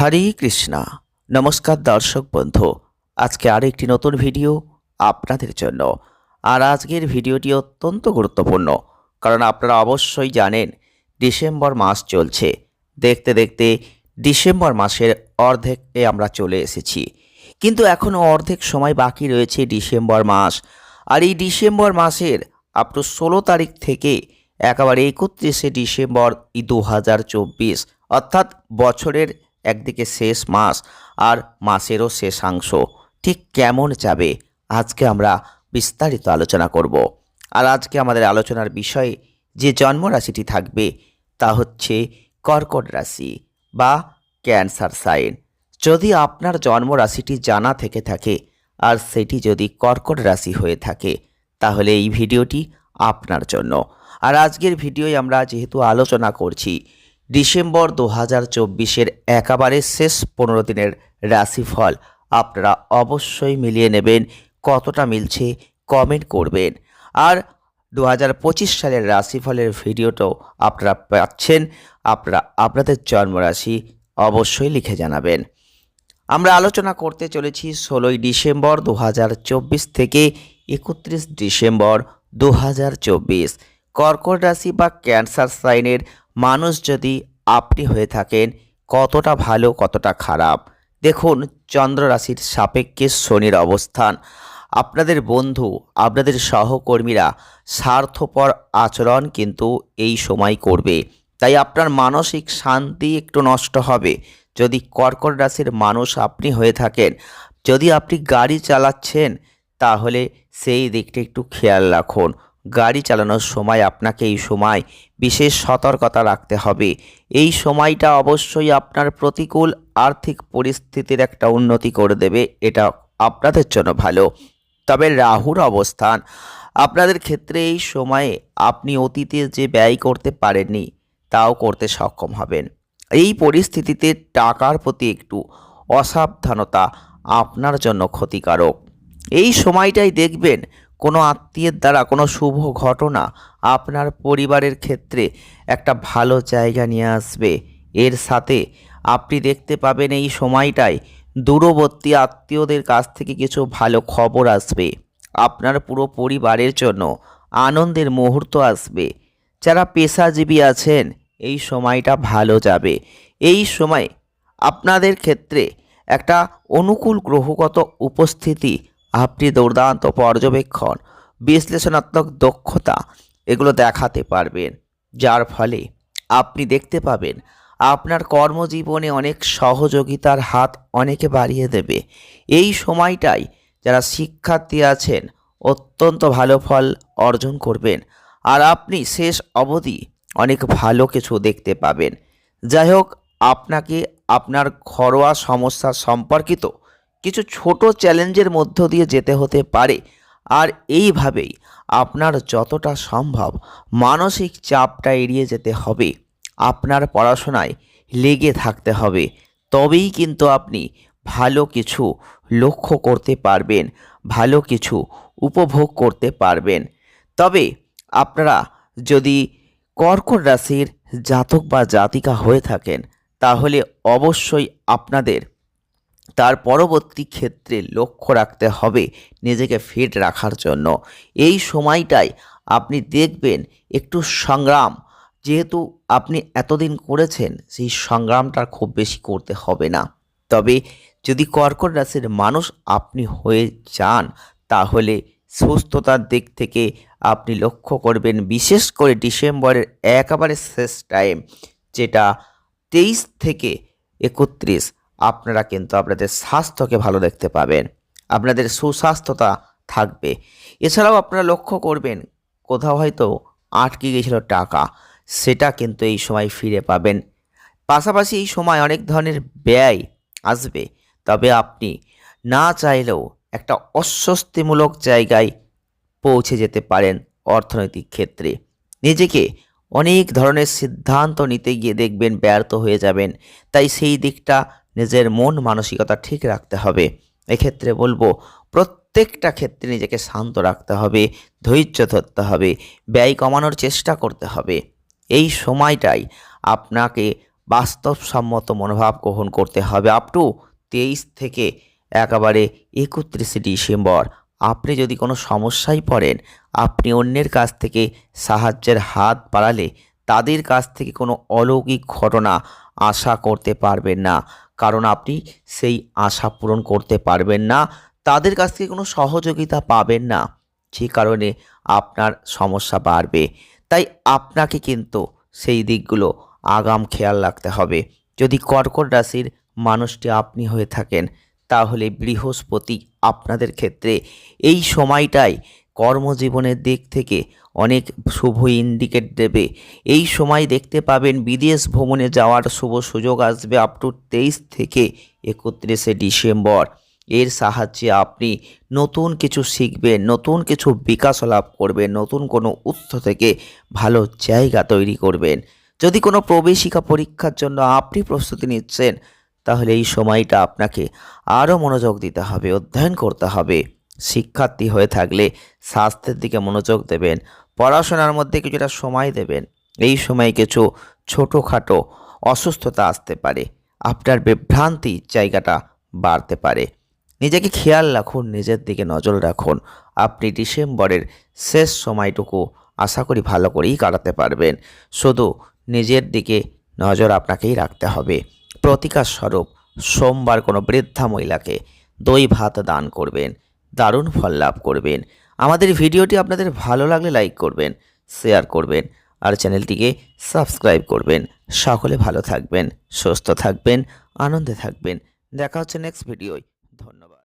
হরে কৃষ্ণা। নমস্কার দর্শক বন্ধু, আজকে আরও একটি নতুন ভিডিও আপনাদের জন্য। আর আজকের ভিডিওটি অত্যন্ত গুরুত্বপূর্ণ, কারণ আপনারা অবশ্যই জানেন ডিসেম্বর মাস চলছে। দেখতে দেখতে ডিসেম্বর মাসের অর্ধেকে আমরা চলে এসেছি। কিন্তু এখনও অর্ধেক সময় বাকি রয়েছে ডিসেম্বর মাস। আর এই ডিসেম্বর মাসের আপনার ষোলো তারিখ থেকে একেবারে একত্রিশে ডিসেম্বর দু হাজার চব্বিশ, অর্থাৎ বছরের একদিকে শেষ মাস আর মাসেরও শেষাংশ ঠিক কেমন যাবে? আজকে আমরা বিস্তারিত আলোচনা করব। আর আজকে আমাদের আলোচনার বিষয়ে যে জন্ম রাশিটি থাকবে, তা হচ্ছে কর্কট রাশি বা ক্যান্সার সাইন। যদি আপনার জন্ম রাশিটি জানা থেকে থাকে আর সেটি যদি কর্কট রাশি হয়ে থাকে, তাহলে এই ভিডিওটি আপনার জন্য। আর আজকের ভিডিওয় আমরা যেহেতু আলোচনা করছি ডিসেম্বর দু হাজার চব্বিশের একেবারে শেষ পনেরো দিনের রাশিফল। আপনারা অবশ্যই মিলিয়ে নেবেন কতটা মিলছে কমেন্ট করবেন। আর দু হাজার পঁচিশ সালের রাশিফলের ভিডিওটাও আপনারা পাচ্ছেন। আপনারা আপনাদের জন্মরাশি অবশ্যই লিখে জানাবেন। আমরা আলোচনা করতে চলেছি ষোলোই ডিসেম্বর দু হাজার চব্বিশ থেকে একত্রিশ ডিসেম্বর দু হাজার চব্বিশ। কর্কট রাশি বা ক্যান্সার সাইনের মানুষ যদি আপনি হয়ে থাকেন, কতটা ভালো, কতটা খারাপ। দেখুন, চন্দ্র রাশির সাপেক্ষে শনির অবস্থান। আপনাদের বন্ধু, আপনাদের সহকর্মীরা স্বার্থপর আচরণ কিন্তু এই সময় করবে। তাই আপনার মানসিক শান্তি একটু নষ্ট হবে। যদি কর্কট রাশির মানুষ আপনি হয়ে থাকেন, যদি আপনি গাড়ি চালাচ্ছেন, তাহলে সেই দিকটা একটু খেয়াল রাখুন। গাড়ি চালানোর সময় আপনাকে এই সময় বিশেষ সতর্কতা রাখতে হবে। এই সময়টা অবশ্যই আপনার প্রতিকূল আর্থিক পরিস্থিতির একটা উন্নতি করে দেবে। এটা আপনাদের জন্য ভালো। তবে রাহুর অবস্থান, আপনাদের ক্ষেত্রে এই সময়ে আপনি অতীতে যে ব্যয় করতে পারেননি, তাও করতে সক্ষম হবেন। এই পরিস্থিতিতে টাকার প্রতি একটু অসাবধানতা আপনার জন্য ক্ষতিকারক। এই সময়টাই দেখবেন কোনো আত্মীয়ের দ্বারা কোনো শুভ ঘটনা আপনার পরিবারের ক্ষেত্রে একটা ভালো জায়গা নিয়ে আসবে। এর সাথে আপনি দেখতে পাবেন এই সময়টায় দূরবর্তী আত্মীয়দের কাছ থেকে কিছু ভালো খবর আসবে। আপনার পুরো পরিবারের জন্য আনন্দের মুহূর্ত আসবে। যারা পেশাজীবী আছেন, এই সময়টা ভালো যাবে। এই সময় আপনাদের ক্ষেত্রে একটা অনুকূল গ্রহগত উপস্থিতি আপনি দুর্দান্ত পর্যবেক্ষণ, বিশ্লেষণাত্মক দক্ষতা এগুলো দেখাতে পারবেন। যার ফলে আপনি দেখতে পাবেন আপনার কর্মজীবনে অনেক সহযোগিতার হাত অনেকে বাড়িয়ে দেবে। এই সময়টাই যারা শিক্ষার্থী আছেন অত্যন্ত ভালো ফল অর্জন করবেন। আর আপনি শেষ অবধি অনেক ভালো কিছু দেখতে পাবেন। যাই হোক, আপনাকে আপনার ঘরোয়া সমস্যা সম্পর্কিত কিছু ছোট চ্যালেঞ্জের মধ্য দিয়ে যেতে হতে পারে। আর এইভাবেই আপনার যতটা সম্ভব মানসিক চাপটা এড়িয়ে যেতে হবে। আপনার পড়াশোনায় লেগে থাকতে হবে। তবেই কিন্তু আপনি ভালো কিছু লক্ষ্য করতে পারবেন, ভালো কিছু উপভোগ করতে পারবেন। তবে আপনারা যদি কর্কট রাশির জাতক বা জাতিকা হয়ে থাকেন, তাহলে অবশ্যই আপনাদের তার পরবর্তী ক্ষেত্রে লক্ষ্য রাখতে হবে নিজেকে ফিট রাখার জন্য। এই সময়টায় আপনি দেখবেন একটু সংগ্রাম। যেহেতু আপনি এতদিন করেছেন, সেই সংগ্রামটা খুব বেশি করতে হবে না। তবে যদি কর্কট রাশির মানুষ আপনি হয়ে যান, তাহলে সুস্থতার দিক থেকে আপনি লক্ষ্য করবেন, বিশেষ করে ডিসেম্বরের একেবারে শেষ টাইম যেটা তেইশ থেকে একত্রিশ আপনারা কিন্তু আপনাদের স্বাস্থ্যকে ভালো দেখতে পাবেন। আপনাদের সুস্বাস্থ্যতা থাকবে। এছাড়াও আপনারা লক্ষ্য করবেন, কোথাও হয়তো আটকে গিয়েছিল টাকা, সেটা কিন্তু এই সময় ফিরে পাবেন। পাশাপাশি এই সময় অনেক ধরনের ব্যয় আসবে। তবে আপনি না চাইলেও একটা অস্বস্তিমূলক জায়গায় পৌঁছে যেতে পারেন অর্থনৈতিক ক্ষেত্রে। নিজেকে অনেক ধরনের সিদ্ধান্ত নিতে গিয়ে দেখবেন ব্যর্থ হয়ে যাবেন। তাই সেই দিকটা নিজের মন মানসিকতা ঠিক রাখতে হবে। এক্ষেত্রে বলব, প্রত্যেকটা ক্ষেত্রে নিজেকে শান্ত রাখতে হবে, ধৈর্য ধরতে হবে, ব্যয় কমানোর চেষ্টা করতে হবে। এই সময়টাই আপনাকে বাস্তবসম্মত মনোভাব গ্রহণ করতে হবে। আপ টু তেইশ থেকে একেবারে একত্রিশে ডিসেম্বর, আপনি যদি কোনো সমস্যায় পড়েন, আপনি অন্যের কাছ থেকে সাহায্যের হাত বাড়ালে তাদের কাছ থেকে কোনো অলৌকিক ঘটনা আশা করতে পারবেন না। কারণ আপনি সেই আশা পূরণ করতে পারবেন না, তাদের কাছ থেকে কোনো সহযোগিতা পাবেন না, যে কারণে আপনার সমস্যা বাড়বে। তাই আপনাকে কিন্তু সেই দিকগুলো আগাম খেয়াল রাখতে হবে। যদি কর্কট রাশির মানুষটি আপনি হয়ে থাকেন, তাহলে বৃহস্পতি আপনাদের ক্ষেত্রে এই সময়টাই কর্মজীবনের দিক থেকে অনেক শুভ ইন্ডিকেট দেবে। এই সময় দেখতে পাবেন বিদেশ ভ্রমণে যাওয়ার শুভ সুযোগ আসবে আপ টু তেইশ থেকে একত্রিশে ডিসেম্বর। এর সাহায্যে আপনি নতুন কিছু শিখবেন, নতুন কিছু বিকাশ লাভ করবেন, নতুন কোনো উৎস থেকে ভালো জায়গা তৈরি করবেন। যদি কোনো প্রবেশিকা পরীক্ষার জন্য আপনি প্রস্তুতি নিচ্ছেন, তাহলে এই সময়টা আপনাকে আরও মনোযোগ দিতে হবে, অধ্যয়ন করতে হবে। শিক্ষার্থী হয়ে থাকলে স্বাস্থ্যের দিকে মনোযোগ দেবেন, পড়াশোনার মধ্যে কিছুটা সময় দেবেন। এই সময় কিছু ছোটোখাটো অসুস্থতা আসতে পারে, আপনার বিভ্রান্তি জায়গাটা বাড়তে পারে। নিজেকে খেয়াল রাখুন, নিজের দিকে নজর রাখুন। আপনি ডিসেম্বরের শেষ সময়টুকু আশা করি ভালো করেই কাটাতে পারবেন। শুধু নিজের দিকে নজর আপনাকেই রাখতে হবে। প্রতিকার স্বরূপ, সোমবার কোনো বৃদ্ধা মহিলাকে দই ভাত দান করবেন। দারুণ ফল লাভ করবেন। আমাদের ভিডিওটি আপনাদের ভালো লাগলে লাইক করবেন, শেয়ার করবেন আর চ্যানেলটিকে সাবস্ক্রাইব করবেন। সকলে ভালো থাকবেন, সুস্থ থাকবেন, আনন্দে থাকবেন। দেখা হচ্ছে নেক্সট ভিডিওয়। ধন্যবাদ।